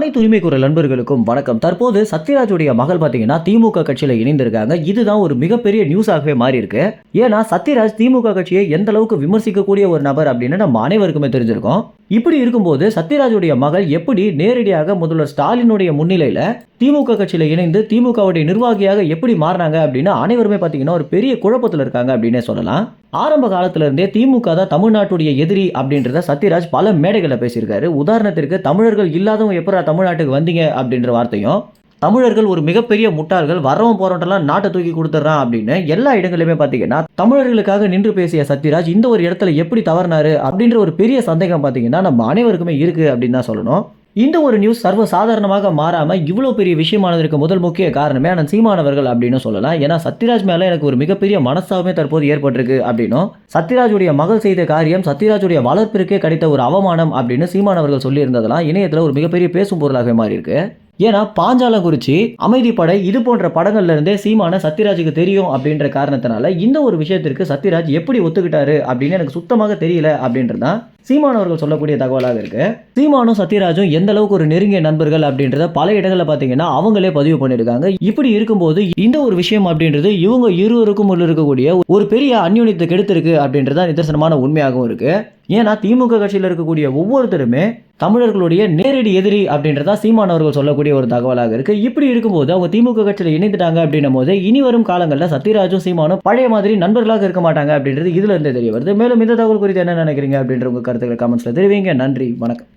அனைத்து உரிமை குரல் நண்பர்களுக்கும் வணக்கம். தற்போது சத்யராஜுடைய மகள் பாத்தீங்கன்னா திமுக கட்சியில இணைந்திருக்காங்க. இதுதான் ஒரு மிகப்பெரிய நியூஸாகவே மாறி இருக்கு ஏன்னா சத்யராஜ் திமுக கட்சியை எந்த அளவுக்கு விமர்சிக்கக்கூடிய ஒரு நபர் அப்படின்னு நம்ம அனைவருக்குமே தெரிஞ்சிருக்கோம். இப்படி இருக்கும்போது சத்யராஜுடைய மகள் எப்படி நேரடியாக முதல்வர் ஸ்டாலினுடைய முன்னிலையில் திமுக கட்சியில் இணைந்து திமுகவுடைய நிர்வாகியாக எப்படி மாறினாங்க அப்படின்னு அனைவருமே பார்த்தீங்கன்னா ஒரு பெரிய குழப்பத்தில் இருக்காங்க அப்படின்னே சொல்லலாம். ஆரம்ப காலத்திலிருந்தே திமுக தான் தமிழ்நாட்டுடைய எதிரி அப்படின்றத சத்யராஜ் பல மேடைகளில் பேசியிருக்காரு. உதாரணத்திற்கு தமிழர்கள் இல்லாதவங்க எப்படா தமிழ்நாட்டுக்கு வந்தீங்க? அப்படின்ற வார்த்தையும் தமிழர்கள் ஒரு மிகப்பெரிய முட்டாள்கள் வரவன் போறவன்ட்டெல்லாம் நாட்டை தூக்கி கொடுத்துட்றான் அப்படின்னு எல்லா இடங்களிலுமே பார்த்தீங்கன்னா தமிழர்களுக்காக நின்று பேசிய சத்யராஜ் இந்த ஒரு இடத்துல எப்படி தவறினாரு அப்படின்ற ஒரு பெரிய சந்தேகம் பார்த்தீங்கன்னா நம்ம அனைவருக்குமே இருக்கு அப்படின்னு தான் சொல்லணும். இந்த ஒரு நியூஸ் சர்வ சாதாரணமாக மாறாமல் இவ்வளோ பெரிய விஷயமானதற்கு முதல் முக்கிய காரணமே ஆனால் சீமானவர்கள் அப்படின்னு சொல்லலாம். ஏன்னா சத்யராஜ் மேலே எனக்கு ஒரு மிகப்பெரிய மனஸ்தாபமே தற்போது ஏற்பட்டிருக்கு அப்படின்னும் சத்யராஜுடைய மகள் செய்த காரியம் சத்யராஜுடைய வளர்ப்பிற்கே கிடைத்த ஒரு அவமானம் அப்படின்னு சீமானவர்கள் சொல்லியிருந்ததெல்லாம் இணையத்தில் ஒரு மிகப்பெரிய பேசும் பொருளாகவே மாறி இருக்கு ஏன்னா பாஞ்சாலங்குறிச்சி அமைதிப்படை இது போன்ற படங்கள்ல இருந்தே சீமான சத்யராஜுக்கு தெரியும் அப்படின்ற காரணத்தினால இந்த ஒரு விஷயத்திற்கு சத்யராஜ் எப்படி ஒத்துக்கிட்டாரு அப்படின்னு எனக்கு சுத்தமாக தெரியல அப்படின்றது தான் சீமான் அவர்கள் சொல்லக்கூடிய தகவலாக இருக்கு. சீமானும் சத்யராஜும் எந்த அளவுக்கு ஒரு நெருங்கிய நண்பர்கள் அப்படின்றத பல இடங்களில் பார்த்தீங்கன்னா அவங்களே பதிவு பண்ணியிருக்காங்க. இப்படி இருக்கும்போது இந்த ஒரு விஷயம் அப்படின்றது இவங்க இருவருக்கும் உள்ள இருக்கக்கூடிய ஒரு பெரிய அந்யூன்யத்தை கெடுத்திருக்கு அப்படின்றத நிதர்சனமான உண்மையாகவும் இருக்கு. ஏன்னா திமுக கட்சியில் இருக்கக்கூடிய ஒவ்வொருத்தருமே தமிழர்களுடைய நேரடி எதிரி அப்படின்றதா சீமான் அவர்கள் சொல்லக்கூடிய ஒரு தகவலாக இருக்கு. இப்படி இருக்கும்போது அவங்க திமுக கட்சியில் இணைந்துட்டாங்க அப்படின்னும் போது இனி வரும் காலங்களில் சத்யராஜும் சீமானும் பழைய மாதிரி நண்பர்களாக இருக்க மாட்டாங்க அப்படின்றது இதுல இருந்து தெரிய வருது. மேலும் இந்த தகவல் குறித்து என்ன நினைக்கிறீங்க அப்படின்ற உங்க கருத்துக்களை கமெண்ட்ஸ்ல தெரிவிங்க. நன்றி. வணக்கம்.